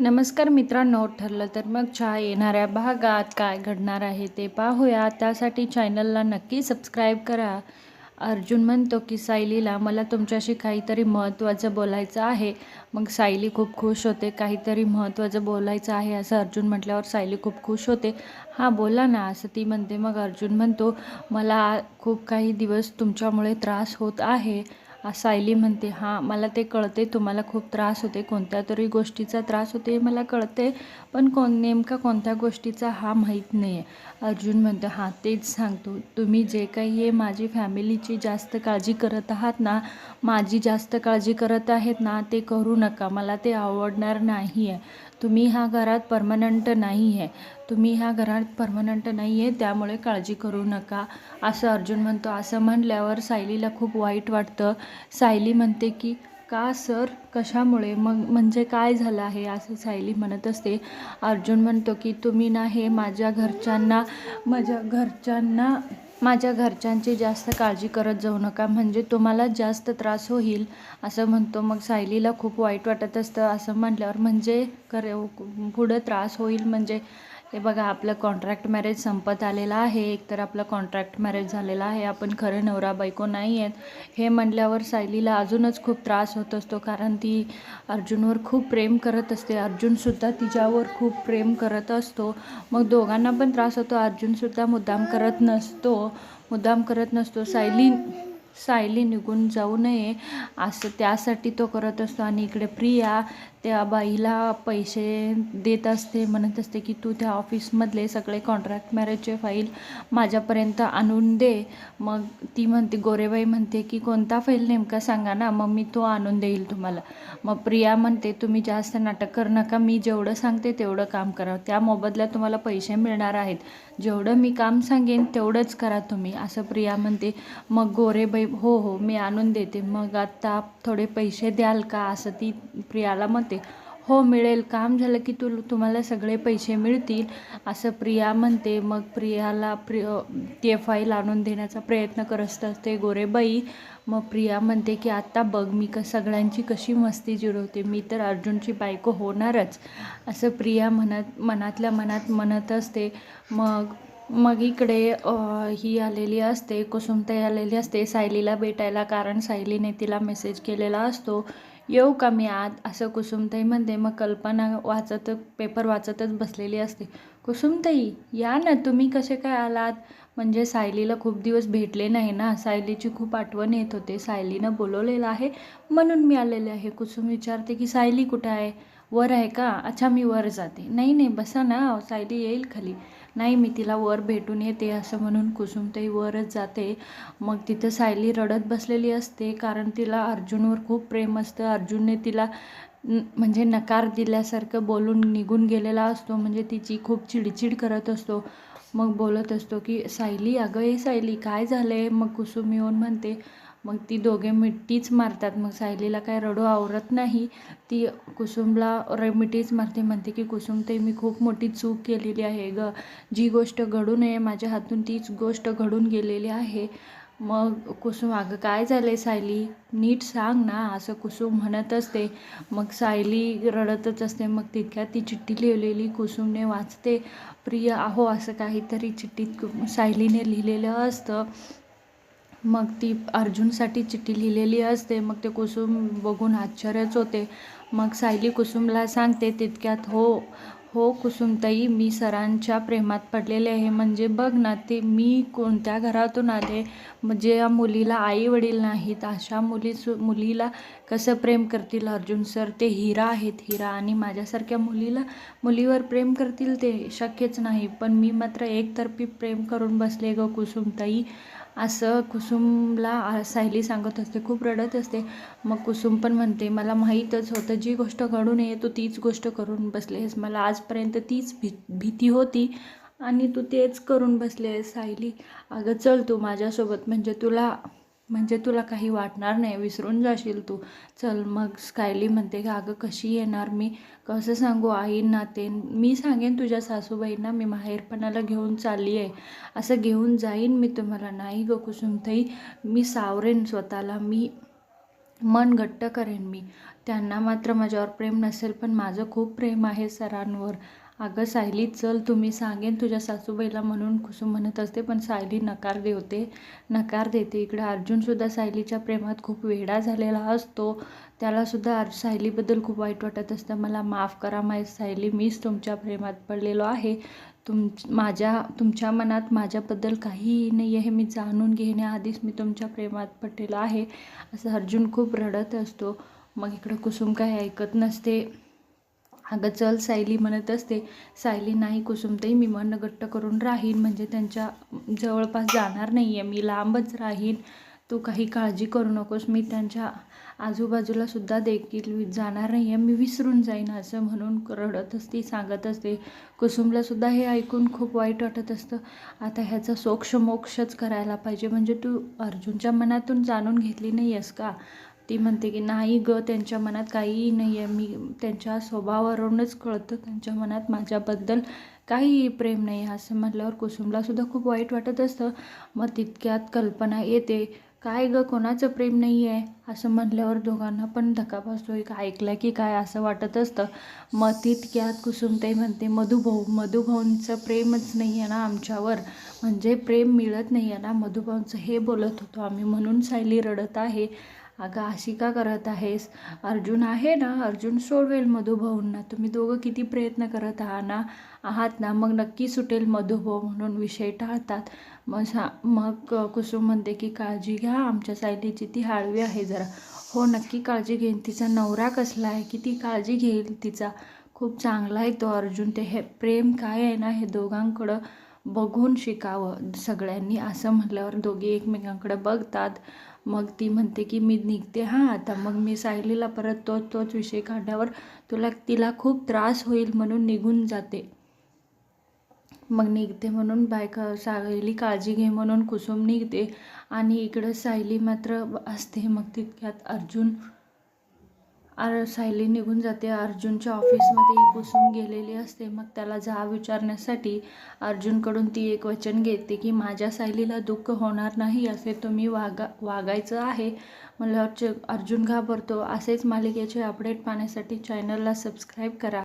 नमस्कार मित्रांनो ठरलं तर मग चहा येणाऱ्या भागात काय घडणार आहे ते पाहूया. त्यासाठी चॅनलला नक्की सबस्क्राईब करा. अर्जुन म्हणतो की सायलीला मला तुमच्याशी काहीतरी महत्त्वाचं बोलायचं आहे. मग सायली खूप खुश होते. काहीतरी महत्त्वाचं बोलायचं आहे असं अर्जुन म्हटल्यावर सायली खूप खुश होते. हां बोला ना असं ती म्हणते. मग अर्जुन म्हणतो मला खूप काही दिवस तुमच्यामुळे त्रास होत आहे. सायली म्हणते हां मला ते कळते तुम्हाला खूप त्रास होते कोणत्या तरी गोष्टीचा त्रास होते हे मला कळते पण कोण नेमका कोणत्या गोष्टीचा हा माहीत नाही आहे अर्जुन म्हणतो हां तेच सांगतो. तुम्ही जे काही हे माझी फॅमिलीची जास्त काळजी करत आहात ना माझी जास्त काळजी करत आहेत ना ते करू नका. मला ते आवडणार नाही आहे तुम्ही ह्या घरात परमनंट नाही आहे तुम्ही ह्या घरात परमनंट नाही आहे त्यामुळे काळजी करू नका. असं अर्जुन म्हणतो. असं म्हणल्यावर सायलीला खूप वाईट वाटतं. सायली म्हणते की का सर? कशामुळे? मग म्हणजे काय झालं आहे? असं सायली म्हणत असते. अर्जुन म्हणतो की तुम्ही ना हे माझ्या घरच्यांना माझ्या घरच्यांना माझ्या घरच्यांची जास्त काळजी करत जाऊ नका म्हणजे तुम्हाला जास्त त्रास होईल असं म्हणतो. मग सायलीला खूप वाईट वाटत असतं असं म्हटल्यावर म्हणजे करे पुढं त्रास होईल म्हणजे हे बघा आपलं कॉन्ट्रॅक्ट मॅरेज संपत आलेलं आहे. एकतर आपलं कॉन्ट्रॅक्ट मॅरेज झालेलं आहे. आपण खरं नवरा बायको नाही आहेत. हे म्हटल्यावर सायलीला अजूनच खूप त्रास होत असतो कारण ती अर्जुनवर खूप प्रेम करत असते. अर्जुनसुद्धा तिच्यावर खूप प्रेम करत असतो. मग दोघांना पण त्रास होतो. अर्जुनसुद्धा मुद्दाम करत नसतो. मुद्दाम करत नसतो. सायली सायली निघून जाऊ नये. असं त्यासाठी तो करत असतो. आणि इकडे प्रिया त्या बाईला पैसे देत असते म्हणत असते की तू त्या ऑफिसमधले सगळे कॉन्ट्रॅक्ट मॅरेजचे फाईल माझ्यापर्यंत आणून दे. मग ती म्हणते गोरेबाई म्हणते की कोणता फाईल नेमका सांगा ना मग मी तो आणून देईल तुम्हाला. मग प्रिया म्हणते तुम्ही जास्त नाटक करू नका मी जेवढं सांगते तेवढं काम करा. त्या मोबदल्यात तुम्हाला पैसे मिळणार आहेत. जेवढं मी काम सांगेन तेवढंच करा तुम्ही. असं प्रिया म्हणते. मग गोरेबाई हो हो मी आणून देते. मग आता थोडे पैसे द्याल का? असं ती प्रियाला म्हणते. हो मिळेल. काम झालं की तू तुम्हाला सगळे पैसे मिळतील असं प्रिया म्हणते. मग प्रियाला प्रि ते फाईल आणून देण्याचा प्रयत्न करत असते गोरेबाई. मग प्रिया म्हणते की आत्ता बघ मी क सगळ्यांची कशी मस्ती जिरवते. मी तर अर्जुनची बायको होणारच. असं प्रिया म्हणत मनातल्या मनात म्हणत असते. मग मग इकडे ही आलेली असते कुसुमताई आलेली असते. सायलीला भेटायला कारण सायलीने तिला मेसेज केलेला असतो. येऊ का मी आत? असं कुसुमताई म्हणते मग कल्पना वाचत पेपर वाचतच बसलेली असते. कुसुमताई या ना तुम्ही कसे काय आलात? म्हणजे सायलीला खूप दिवस भेटले नाही ना? सायलीची खूप आठवण येत होते. सायलीनं बोलवलेलं आहे म्हणून मी आलेले आहे. कुसुम विचारते की सायली कुठं आहे? वर आहे का? अच्छा मी वर जाते. नाही नाही बसा ना सायली येईल खाली. नाही मी तिला वर भेटून येते असं म्हणून कुसुमताई वरच जाते. मग तिथं सायली रडत बसलेली असते कारण तिला अर्जुनवर खूप प्रेम असतं. अर्जुनने तिला म्हणजे नकार दिल्यासारखं बोलून निघून गेलेला असतो. म्हणजे तिची खूप चिडचिड करत असतो. मग बोलत असतो की सायली अगं ए सायली काय झालं आहे मग कुसुम येऊन म्हणते मग ती दोघे मिठीच मारतात. मग सायलीला काय रडू आवरत नाही. ती कुसुमला र मिठीच मारते. म्हणते की कुसुम ते मी खूप मोठी चूक केलेली आहे ग. जी गोष्ट घडू नये माझ्या हातून तीच गोष्ट घडून गेलेली आहे. मग कुसुम अगं काय झालं आहे सायली? नीट सांग ना. असं कुसुम म्हणत असते. मग सायली रडतच असते. मग तितक्यात ती चिठ्ठी लिहिलेली कुसुमने वाचते. प्रिय आहो असं काहीतरी चिठ्ठीत सायलीने लिहिलेलं असतं. मग ती अर्जुनसाठी चिठ्ठी लिहिलेली असते. मग ते कुसुम बघून आश्चर्यच होते. मग सायली कुसुमला सांगते तितक्यात हो हो कुसुमताई मी सरांच्या प्रेमात पडलेले आहे. म्हणजे बघ ना ते मी कोणत्या घरातून आले? म्हणजे या मुलीला आई वडील नाहीत. अशा मुली मुलीला कसं प्रेम करतील अर्जुन सर? ते हिरा आहेत. हिरा आणि माझ्यासारख्या मुलीला मुलीवर प्रेम करतील ते? शक्यच नाही. पण मी मात्र एकतर्फी प्रेम करून बसले ग कुसुमताई. असं कुसुमला सायली सांगत असते खूप रडत असते. मग कुसुम पण म्हणते मला माहीतच होतं जी गोष्ट घडून ये तू तीच गोष्ट करून बसलेस. मला आजपर्यंत तीच भी भीती होती आणि तू तेच करून बसले सायली. अगं चल तू माझ्यासोबत म्हणजे तुला म्हणजे तुला काही वाटणार नाही विसरून जाशील तू. चल मग स्कायली म्हणते की अगं कशी येणार मी? कसं सांगू आईंना ते मी सांगेन तुझ्या सासूबाईंना मी माहेरपणाला घेऊन चालली आहे. असं घेऊन जाईन मी तुम्हाला. नाही गं कुसुमताई मी सावरेन स्वतःला. मी मन घट्ट करेन मी. त्यांना मात्र माझ्यावर प्रेम नसेल पण माझं खूप प्रेम आहे सरांवर. अगं सायली चल तुम्ही सांगेन तुझ्या सासूबाईला म्हणून कुसुम म्हणत असते पण सायली नकार देते नकार देते. इकडे अर्जुनसुद्धा सायलीच्या प्रेमात खूप वेडा झालेला असतो. त्यालासुद्धा अर् सायलीबद्दल खूप वाईट वाटत असतं. मला माफ करा माय सायली मीच तुमच्या प्रेमात पडलेलो आहे. तुम माझ्या तुमच्या मनात माझ्याबद्दल काहीही नाही आहे मी जाणून घेण्याआधीच मी तुमच्या प्रेमात पडलेलो आहे. असं अर्जुन खूप रडत असतो. मग इकडं कुसुम काही ऐकत नसते. अगं चल सायली म्हणत असते सायली नाही कुसुमताई मी मन घट्ट करून राहीन म्हणजे त्यांच्या जवळपास जाणार नाही आहे मी लांबच राहीन. तू काही काळजी करू नकोस मी त्यांच्या आजूबाजूला सुद्धा देखील जाणार नाही आहे मी विसरून जाईन असं म्हणून रडत असते सांगत असते. कुसुमला सुद्धा हे ऐकून खूप वाईट वाटत असतं. आता ह्याचा सोक्ष मोक्षच करायला पाहिजे म्हणजे तू अर्जुनच्या मनातून जाणून घेतली नाही आहेस का? ती म्हणते की नाही ग त्यांच्या मनात काहीही नाही आहे मी त्यांच्या स्वभावावरूनच कळतं. त्यांच्या मनात माझ्याबद्दल काहीही प्रेम नाही आहे असं म्हटल्यावर कुसुमलासुद्धा खूप वाईट वाटत असतं. मग तितक्यात कल्पना येते. काय ग कोणाचं प्रेम नाही आहे असं म्हटल्यावर दोघांना पण धक्का बसतो. एक ऐकलं की काय असं वाटत असतं. मग तितक्यात कुसुमताई म्हणते मधुभाऊ मधुभाऊंचं प्रेमच नाही आहे ना आमच्यावर. म्हणजे प्रेम मिळत नाही आहे ना मधुभाऊंचं हे बोलत होतो. आम्ही म्हणून सायली रडत आहे. अगं अशी का करत आहेस? अर्जुन आहे ना? अर्जुन सोडवेल मधुभाऊंना. तुम्ही दोघं किती प्रयत्न करत आहात ना? आहात ना? मग नक्की सुटेल मधुभाऊ म्हणून विषय टाळतात. मग सा मग कुसुम म्हणते की काळजी घ्या. आमच्या सायलीची ती हाळवी आहे जरा. हो नक्की काळजी घेईन. तिचा नवरा कसला आहे? किती काळजी घेईल तिचा? खूप चांगला आहे तो अर्जुन. ते हे प्रेम काय आहे ना हे दोघांकडं बघून शिकावं सगळ्यांनी. असं म्हटल्यावर दोघे एकमेकांकडे बघतात. मग ती म्हणते की मी निघते हां आता मग मी सायलीला परत तोच तोच विषय काढल्यावर तुला तिला खूप त्रास होईल म्हणून निघून जाते. मग निघते म्हणून बायका सायली काळजी घे म्हणून कुसुम निघते आणि इकडं सायली मात्र असते. मग तितक्यात अर्जुन आर सायली निघून जाते. अर्जुनच्या ऑफिसमध्ये ही कुसुम गेलेली असते. मग त्याला जा विचारण्यासाठी अर्जुनकडून ती एक वचन घेते की माझ्या सायलीला दुःख होणार नाही असे तुम्ही वागा वागायचं आहे. मला च अर्जुन घाबरतो. असेच मालिकेचे अपडेट पाहण्यासाठी चॅनलला सबस्क्राईब करा.